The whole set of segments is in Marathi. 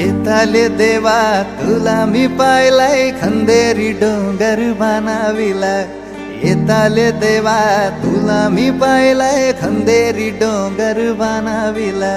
येताले देवा तुला मी पाहिलाय खंदेरी डोंगर बनाविला. येताले देवा तुला मी पाहिलाय खंदेरी डोंगर बनाविला.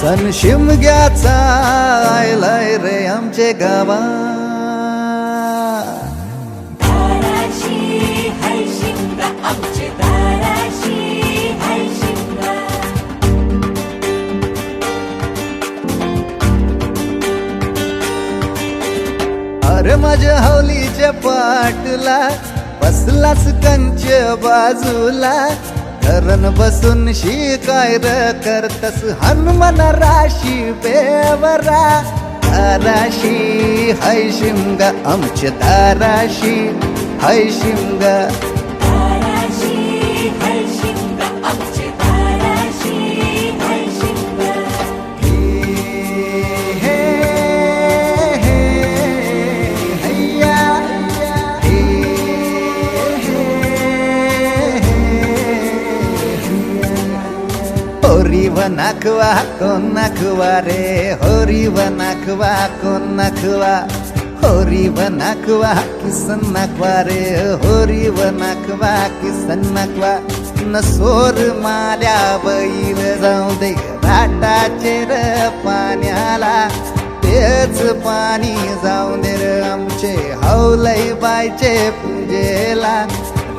सन शिमग्याचा आयलाय रे आमचे गावा. अरे माझ्या हौलीच्या पाटला बसलाच कंच बाजूला. धरण बसून शिकाय र करतस हनुमान राशी बेवरा. दाराशी हय शिमगा आमच्या दाराशी. हय शिमगा होरी व नाखवा कोण नाखवा रे होरी व नाखवा कोण नाखवा होरी व नाखवा किसन नाखवा रे होरी व नाखवा किसन नाखवा सोर माल्या बैल जाऊ दे घाटाचे र पाण्याला तेच पाणी जाऊन दे र आमचे हौलई बायचे पूजेला